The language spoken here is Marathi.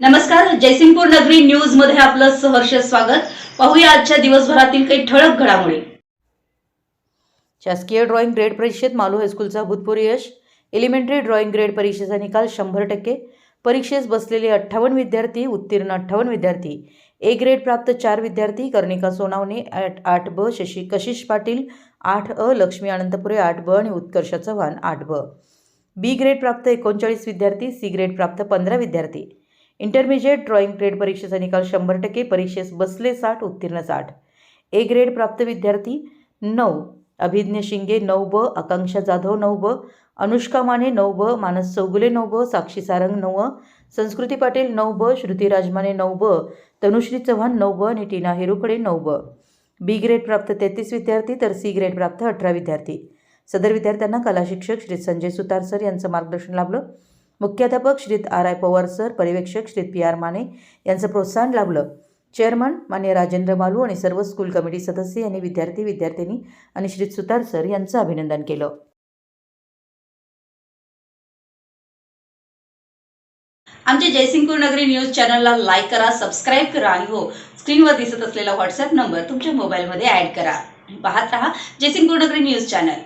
नमस्कार जयसिंगपूर नगरी न्यूजमध्ये आपलं सहर्ष स्वागत. पाहूया आजच्या दिवसभरातील काही ठळक घडामोडी. शासकीय ड्रॉइंग ग्रेड परीक्षेत मालू हायस्कूलचा भूतपूर्व यश. एलिमेंटरी ड्रॉइंग ग्रेड परीक्षेचा निकाल शंभर टक्के. परीक्षेस बसलेले अठ्ठावन्न विद्यार्थी उत्तीर्ण अठ्ठावन्न विद्यार्थी. ए ग्रेड प्राप्त चार विद्यार्थी कर्णिका सोनावणे आठ आठ ब शशी कशिश पाटील आठ अ लक्ष्मी अनंतपुरे आठ ब आणि उत्कर्ष चव्हाण आठ ब. बी ग्रेड प्राप्त एकोणचाळीस विद्यार्थी सी ग्रेड प्राप्त पंधरा विद्यार्थी. इंटरमिजिएट ड्रॉइंग ग्रेड परीक्षेचा निकाल शंभर टक्के परीक्षेस बसले साठ उत्तीर्ण साठ. ए ग्रेड प्राप्त विद्यार्थी नऊ. अभिज्ञ शिंगे नऊ ब. आकांक्षा जाधव नऊ ब. अनुष्का माने नऊ ब. मानस चौगुले नऊ ब. साक्षी सारंग नऊ संस्कृती पाटील नऊ ब. श्रुती राजमाने नऊ ब. तनुश्री चव्हाण नऊ ब. आणि टीना हेरुकडे नऊ ब. बी ग्रेड प्राप्त तेहतीस विद्यार्थी तर सी ग्रेड प्राप्त अठरा विद्यार्थी. सदर विद्यार्थ्यांना कला शिक्षक श्री संजय सुतार सर यांचं मार्गदर्शन लाभलं. मुख्याध्यापक श्रीत आर आय पवार सर पर्यवेक्षक श्रीत पी आर माने यांचं प्रोत्साहन लाभलं. चेअरमन मान्य राजेंद्र मालू आणि सर्व स्कूल कमिटी सदस्य यांनी विद्यार्थी विद्यार्थिनी आणि श्री सुतार सर यांचं अभिनंदन केलं. आमच्या जयसिंगपूर नगरी न्यूज चॅनलला लाईक करा सबस्क्राईब करा आणि हो स्क्रीनवर दिसत असलेला व्हॉट्सअप नंबर तुमच्या मोबाईलमध्ये ऍड करा. पाहत रहा जयसिंगपूर नगरी न्यूज चॅनल.